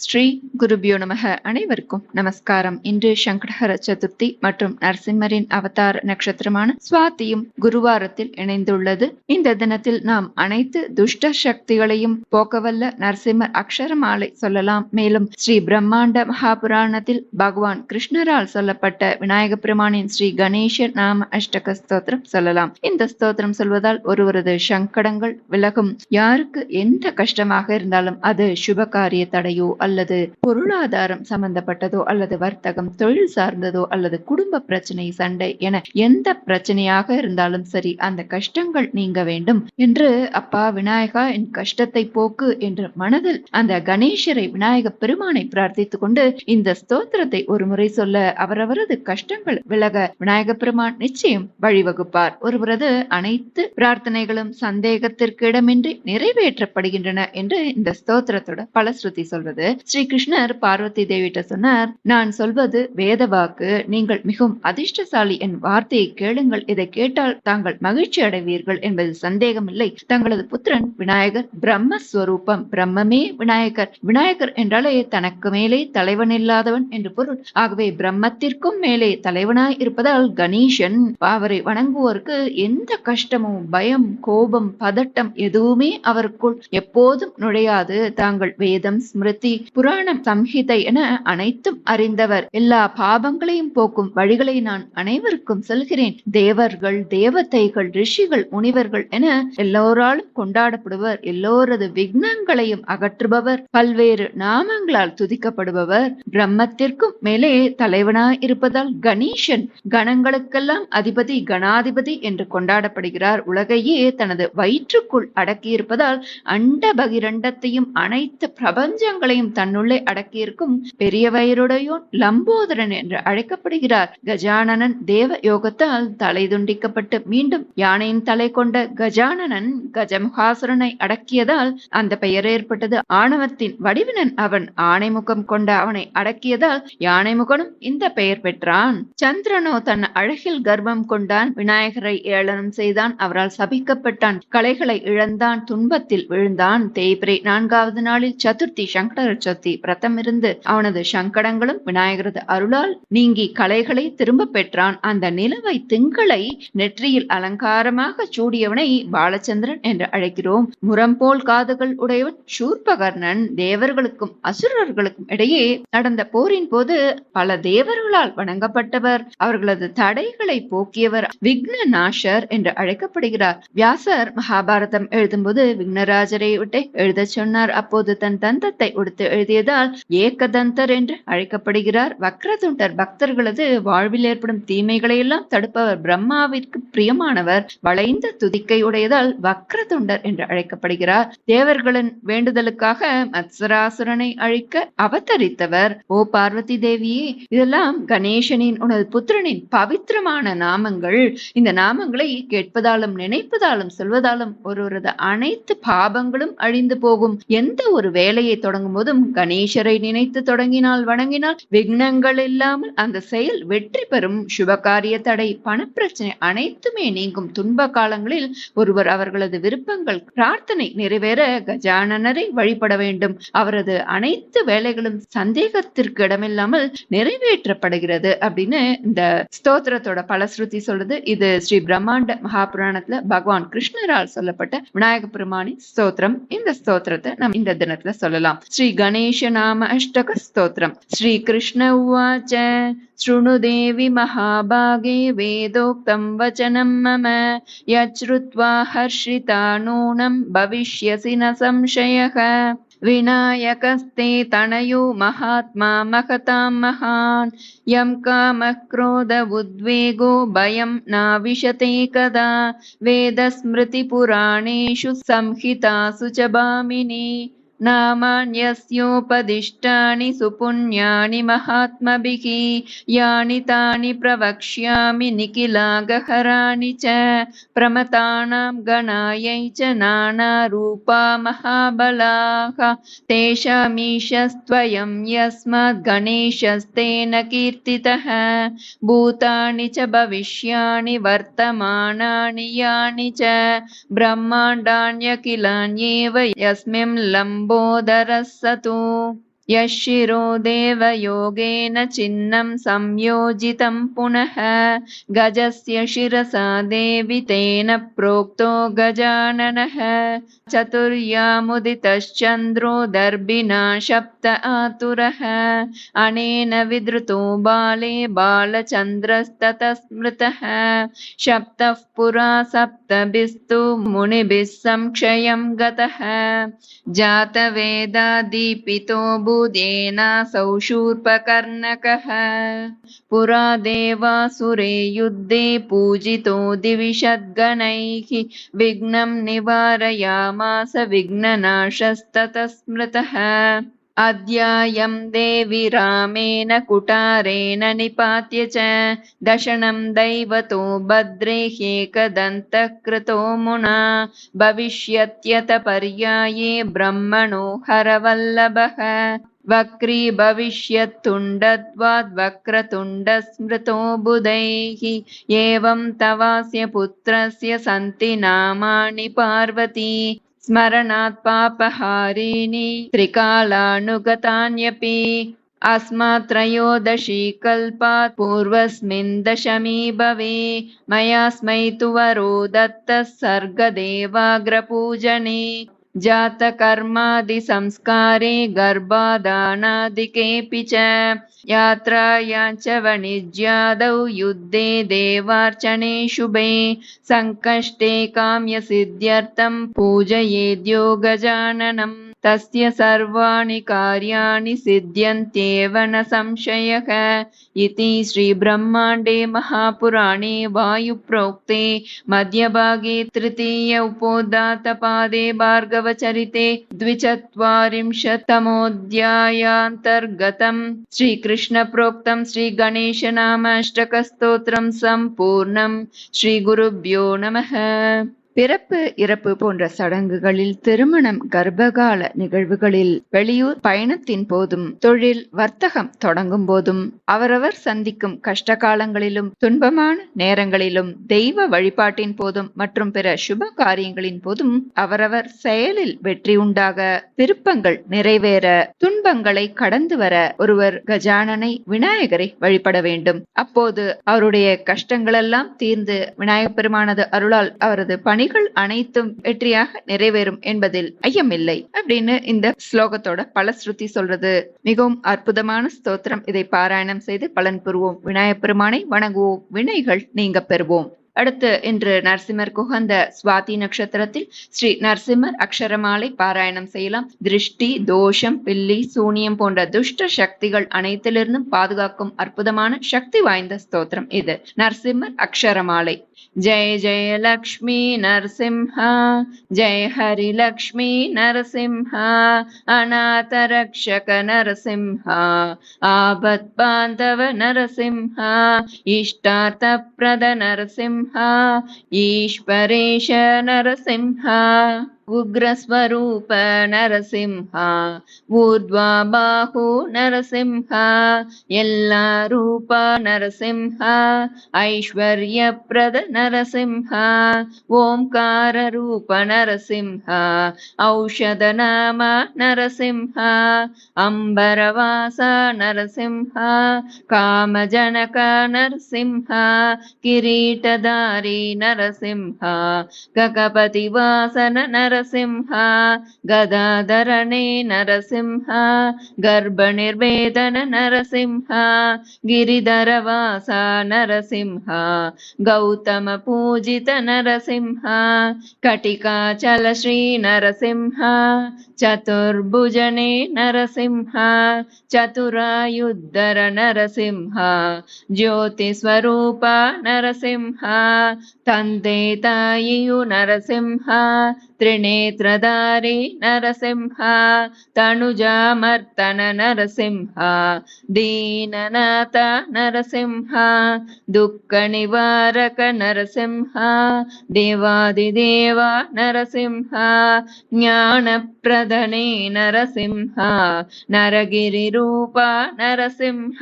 ஸ்ரீ குருபியோ நமக. அனைவருக்கும் நமஸ்காரம். இன்று சங்கடஹர சதுர்த்தி மற்றும் நரசிம்மரின் அவதார நட்சத்திரமான சுவாதியும் குருவாரத்தில் இணைந்துள்ளது. இந்த தினத்தில் நாம் அனைத்து துஷ்ட சக்திகளையும் போக்கவல்ல நரசிம்மர் அக்ஷரமாலை சொல்லலாம். மேலும் ஸ்ரீ பிரம்மாண்ட மகாபுராணத்தில் பகவான் கிருஷ்ணரால் சொல்லப்பட்ட விநாயக பெருமானின் ஸ்ரீ கணேசர் நாம அஷ்டக ஸ்தோத்திரம் சொல்லலாம். இந்த ஸ்தோத்திரம் சொல்வதால் ஒருவரது சங்கடங்கள் விலகும். யாருக்கு எந்த கஷ்டமாக இருந்தாலும் அது சுப காரிய தடையோ அல்லது பொருளாதாரம் சம்பந்தப்பட்டதோ அல்லது வர்த்தகம் தொழில் சார்ந்ததோ அல்லது குடும்ப பிரச்சனை சண்டை என எந்த பிரச்சனையாக இருந்தாலும் சரி அந்த கஷ்டங்கள் நீங்க வேண்டும் என்று அப்பா விநாயகா என் கஷ்டத்தை போக்கு என்று மனதில் அந்த கணேசரை விநாயக பெருமானை பிரார்த்தித்துக் கொண்டு இந்த ஸ்தோத்திரத்தை ஒரு முறை சொல்ல அவரவரது கஷ்டங்கள் விலக விநாயக பெருமான் நிச்சயம் வழிவகுப்பார். ஒருவரது அனைத்து பிரார்த்தனைகளும் சந்தேகத்திற்கு இடமின்றி நிறைவேற்றப்படுகின்றன என்று இந்த ஸ்தோத்திரத்தோட பலஸ்ருதி சொல்வது ஸ்ரீ கிருஷ்ணர் பார்வதி தேவிட்ட சொன்னார் நான் சொல்வது வேத வாக்கு. நீங்கள் மிகவும் அதிர்ஷ்டசாலி என் வார்த்தையை கேளுங்கள். இதை கேட்டால் தாங்கள் மகிழ்ச்சி அடைவீர்கள் என்பது சந்தேகமில்லை. தங்களது புத்திரன் விநாயகர் பிரம்மஸ்வரூபம். பிரம்மமே விநாயகர். விநாயகர் என்றாலே தனக்கு மேலே தலைவன் இல்லாதவன் என்று பொருள். ஆகவே பிரம்மத்திற்கும் மேலே தலைவனாய் இருப்பதால் கணேசன் அவரை வணங்குவோருக்கு எந்த கஷ்டமும் பயம் கோபம் பதட்டம் எதுவுமே அவருக்குள் எப்போதும் நுழையாது. தாங்கள் வேதம் ஸ்மிருதி புராணம் சம்ஹிதை என அனைத்தும் அறிந்தவர். எல்லா பாபங்களையும் போக்கும் வழிகளை நான் அனைவருக்கும் சொல்கிறேன். தேவர்கள் தேவதைகள் ரிஷிகள் முனிவர்கள் என எல்லோராலும் கொண்டாடப்படுவர். எல்லோரது விக்னங்களையும் அகற்றுபவர். பல்வேறு நாமங்களால் துதிக்கப்படுபவர். பிரம்மத்திற்கும் மேலே தலைவனாய் இருப்பதால் கணேசன் கணங்களுக்கெல்லாம் அதிபதி கணாதிபதி என்று கொண்டாடப்படுகிறார். உலகையே தனது வயிற்றுக்குள் அடக்கியிருப்பதால் அண்ட பகிரண்டத்தையும் அனைத்து பிரபஞ்சங்களையும் தன்னுள்ளே அடக்கியிருக்கும் பெரிய வயிறுடையோன் லம்போதரன் என்று அழைக்கப்படுகிறார். கஜானனன் தேவ யோகத்தால் தலை துண்டிக்கப்பட்டு மீண்டும் யானையின் தலை கொண்ட கஜானனன் கஜமுகாசுரனை அடக்கியதால் அந்த பெயர் ஏற்பட்டது. ஆணவத்தின் வடிவினன் அவன் ஆணைமுகம் கொண்ட அவனை அடக்கியதால் யானைமுகனும் இந்த பெயர் பெற்றான். சந்திரனோ தன் அழகில் கர்ப்பம் கொண்டான். விநாயகரை ஏளனம் செய்தான். அவரால் சபிக்கப்பட்டான். கலைகளை இழந்தான். துன்பத்தில் விழுந்தான். தேய்பிரை நான்காவது நாளில் சதுர்த்தி சங்கர சதுர்த்தி விரதம் அவனது சங்கடங்களும் விநாயகரது அருளால் நீங்கி கலைகளை திரும்ப பெற்றான். அந்த நிலவை திங்களை நெற்றியில் அலங்காரமாக சூடியவனை பாலச்சந்திரன் என்று அழைக்கிறோம். முரம்போல் காதுகள் உடையவன் சூர்பகர்ணன். தேவர்களுக்கும் அசுரர்களுக்கும் இடையே நடந்த போரின் போது பல தேவர்களால் வணங்கப்பட்டவர். அவர்களது தடைகளை போக்கியவர் விக்ன நாஷர் என்று அழைக்கப்படுகிறார். வியாசர் மகாபாரதம் எழுதும்போது விக்னராஜரை விட்டு எழுத சொன்னார். அப்போது தன் தந்தத்தை உடுத்து எழுதியதால் ஏகதந்தர் என்று அழைக்கப்படுகிறார். வக்ரதுண்டர் பக்தர்களது வாழ்வில் ஏற்படும் தீமைகளை எல்லாம் தடுப்பவர் பிரம்மாவிற்கு பிரியமானவர். வளைந்த துதிக்கை உடையதால் வக்ரதுண்டர் என்று அழைக்கப்படுகிறார். தேவர்களின் வேண்டுதலுக்காக மத்சராசுரனை அழிக்க அவதரித்தவர். ஓ பார்வதி தேவியே இதெல்லாம் கணேசனின் உனது புத்திரனின் பவித்திரமான நாமங்கள். இந்த நாமங்களை கேட்பதாலும் நினைப்பதாலும் சொல்வதாலும் ஒருவரது அனைத்து பாபங்களும் அழிந்து போகும். எந்த ஒரு வேலையை தொடங்கும் போதும் கணேசரை நினைத்து தொடங்கினால் வணங்கினால் விக்னங்கள் இல்லாமல் அந்த செயல் வெற்றி பெறும். சுபகாரிய தடை பணப்பிரச்சனை அனைத்துமே நீங்கும். துன்ப காலங்களில் ஒருவர் அவர்களது விருப்பங்கள் பிரார்த்தனை நிறைவேற கஜானனரை வழிபட வேண்டும். அவரது அனைத்து வேலைகளும் சந்தேகத்திற்கு இடமில்லாமல் நிறைவேற்றப்படுகிறது அப்படின்னு இந்த ஸ்தோத்திரத்தோட பலஸ்ருதி சொல்றது இது ஸ்ரீ பிரம்மாண்ட மகாபுராணத்துல பகவான் கிருஷ்ணரால் சொல்லப்பட்ட விநாயக பெருமானின் ஸ்தோத்திரம். இந்த ஸ்தோத்திரத்தை நம்ம இந்த தினத்துல சொல்லலாம். ஸ்ரீ अष्टकस्तोत्रं श्रीकृष्ण उवाच शृणु देवि महाभागे वेदोक्तं वचनं मम। यच्छ्रुत्वा हर्षिता नूनं भविष्यसि न संशयः। विनायकस्ते तनयो महात्मा महतां महान्। यं कामः क्रोध उद्वेगो भयं नाविशते कदा। वेदस्मृतिपुराणेषु संहितासु च भामिनी। नामान्यस्योपदिष्टानि सुपुण्यानि महात्मभिः यानि तानि प्रवक्ष्यामि निखिलागहराणि च प्रमतानां गणायै च नानारूपा महाबलाः। तेषामीशस्त्वयं यस्मात् गणेशस्तेन कीर्तितः भूतानि च भविष्याणि वर्तमानानि यानि च ब्रह्माण्डान्यखिलान्येव यस्मिन् लम्बोदरः स तु यः शिरो देवयोगेन चिह्नं संयोजितं पुनः गजस्य शिरसा देवि तेन प्रोक्तो गजाननः। चतुर्यामुदितश्चन्द्रो दर्भिना शप्त आतुरः अनेन विधृतो बाले बालचन्द्रस्ततः स्मृतः शप्तः पुरा सप्तभिस्तु मुनिभिः संक्षयं गतः। जातवेदादीपितो बुधेनासौ शूर्पकर्णकः पुरा देवासुरे युद्धे पूजितो दिविषद्गणैः। विघ्नं निवारयामास विघ्ननाशस्ततः स्मृतः अद्यायं देवि रामेण कुटारेण निपात्य च दशनं दैवतो भद्रेह्येकदन्तः कृतो मुना। भविष्यत्यत पर्याये ब्रह्मणो हरवल्लभः। वक्री भविष्यत्तुण्डद्वाद्वक्रतुण्डस्मृतो बुधैः। एवं तवास्य पुत्रस्य सन्ति नामानि पार्वती स्मरणात् पापहारिणि त्रिकालानुगतान्यपि अस्मात् त्रयोदशी कल्पात् पूर्वस्मिन् दशमी भवे मयास्मै तु वरो दत्तः सर्गदेवाग्रपूजने जातकर्मादिसंस्कारे गर्भादानादिकेऽपि च यात्रायां च वणिज्यादौ युद्धे देवार्चने शुभे सङ्कष्टे काम्यसिद्ध्यर्थं पूजयेद्यो गजाननम् तस्य सर्वाणि कार्याणि सिद्ध्यन्त्येव न संशयः इति श्रीब्रह्माण्डे महापुराणे वायुप्रोक्ते मध्यभागे तृतीय उपोद्दातपादे भार्गवचरिते द्विचत्वारिंशत्तमोऽध्यायान्तर्गतम् श्रीकृष्णप्रोक्तं श्रीगणेशनाम अष्टकस्तोत्रं सम्पूर्णम् श्रीगुरुभ्यो नमः பிறப்பு இறப்பு போன்ற சடங்குகளில் திருமணம் கர்ப்பகால நிகழ்வுகளில் வெளியூர் பயணத்தின் போதும் தொழில் வர்த்தகம் தொடங்கும் போதும் அவரவர் சந்திக்கும் கஷ்ட காலங்களிலும் துன்பமான நேரங்களிலும் தெய்வ வழிபாட்டின் போதும் மற்றும் பிற சுப காரியங்களின் போதும் அவரவர் செயலில் வெற்றி உண்டாக விருப்பங்கள் நிறைவேற துன்பங்களை கடந்து வர ஒருவர் கஜானனை விநாயகரை வழிபட வேண்டும். அப்போது அவருடைய கஷ்டங்களெல்லாம் தீர்ந்து விநாயகப் பெருமானது அருளால் அவரது பணி பணிகள் அனைத்தும் வெற்றியாக நிறைவேறும் என்பதில் ஐயமில்லை அப்படின்னு இந்த ஸ்லோகத்தோட பல ஸ்ருதி சொல்றது. மிகவும் அற்புதமான ஸ்தோத்திரம். இதை பாராயணம் செய்து பலன் பெறுவோம் விநாயகப் பெருமானை வணங்குவோம். வினைகள் நீங்க பெறுவோம். அடுத்து இன்று நரசிம்மர் குகந்த சுவாதி நட்சத்திரத்தில் ஸ்ரீ நரசிம்மர் அக்ஷரமாலை பாராயணம் செய்யலாம். திருஷ்டி தோஷம் பில்லி சூனியம் போன்ற துஷ்ட சக்திகள் அனைத்திலிருந்தும் பாதுகாக்கும் அற்புதமான சக்தி வாய்ந்த ஸ்தோத்திரம் இது. நரசிம்மர் அக்ஷரமாலை. जय जय लक्ष्मी नरसिंह जय हरिलक्ष्मी नरसिंह अनाथरक्षक नरसिंह आपद्बान्धव नरसिंह इष्टार्थप्रद नरसिंह ईश्वरेश नरसिंह उग्रस्वरूप नरसिंह ऊर्ध्वा बाहु नरसिंह यल्ला रूप नरसिंह ऐश्वर्यप्रद नरसिंह ओङ्काररूप नरसिंह औषधनाम नरसिंह अम्बरवास नरसिंह कामजनक नरसिंह किरीटधारी नरसिंह गगपतिवासन नर नरसिंह गदाधरणे नरसिंह, गर्भनिर्वेदन नरसिंह, गिरिधरवास नरसिंह गौतमपूजित नरसिंह, कटिकाचल श्री नरसिंह, चतुर्भुजने नरसिंह, चतुरायुद्धर नरसिंह, ज्योतिस्वरूप नरसिंह, तन्ते तायियु नरसिंह त्रिनेत्रधारी नरसिंह तनुजामर्तन नरसिंह दीननाथ नरसिंह दुःखनिवारक नरसिंह देवादिदेव नरसिंह ज्ञानप्रदने नरसिंह नरगिरिरूप नरसिंह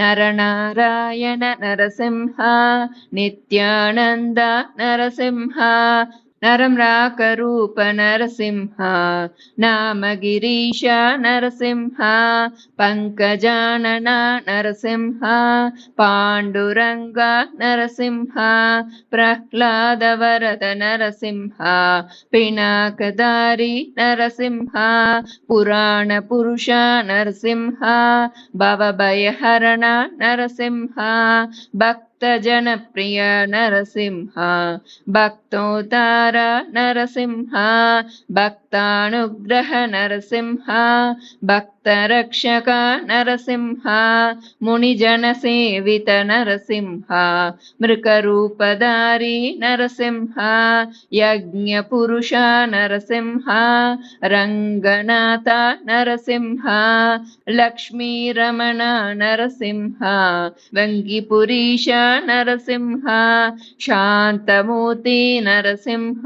नरनारायण नरसिंह नित्यानन्द नरसिंह नरम्राकरूप नरसिंहा नामगिरीश नरसिंहा पङ्कजानना नरसिंहा पाण्डुरङ्गा नरसिंहा प्रह्लादवरद नरसिंहा पिनाकदारी नरसिंहा पुराणपुरुषा नरसिंहा भवभयहरणसिंहा भक् भक्तजनप्रिय नरसिंहा भक्तोतारा नरसिंहा भक्त भक्तानुग्रह नरसिंह, भक्तरक्षक नरसिंह, मुनिजनसेवित नरसिंह, मृकरूपधारी नरसिंह, यज्ञपुरुष नरसिंह, रङ्गनाथ नरसिंह, लक्ष्मीरमण नरसिंह, वङ्गिपुरीश नरसिंह, शान्तमूर्ति नरसिंह,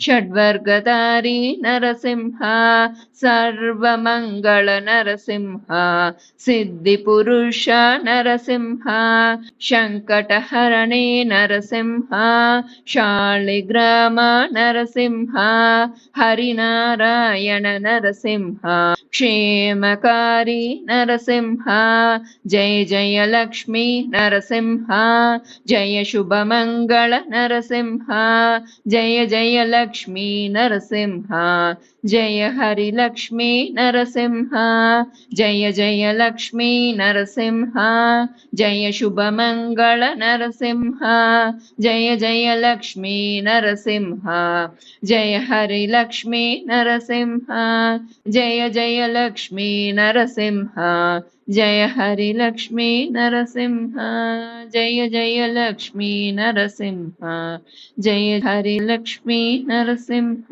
षड्वर्गधारी नरसिंह सर्वमङ्गल नरसिंह, सिद्धिपुरुष नरसिंह शङ्कटहरणे नरसिंह, शालिग्राम नरसिंह, हरिनारायण नरसिंह, क्षेमकारी नरसिंह, जय जय लक्ष्मी नरसिंह, जय शुभमङ्गल नरसिंह, जय जय लक्ष्मी नरसिंह। जय हरि लक्ष्मी नरसिंह, जय जय लक्ष्मी नरसिंह, जय शुभ मंगल नरसिंह, जय जय लक्ष्मी नरसिंह, जय हरि लक्ष्मी नरसिंह, जय जय लक्ष्मी नरसिंह। जय हरि लक्ष्मी नरसिंह जय जय लक्ष्मी नरसिंह जय हरि लक्ष्मी नरसिंह।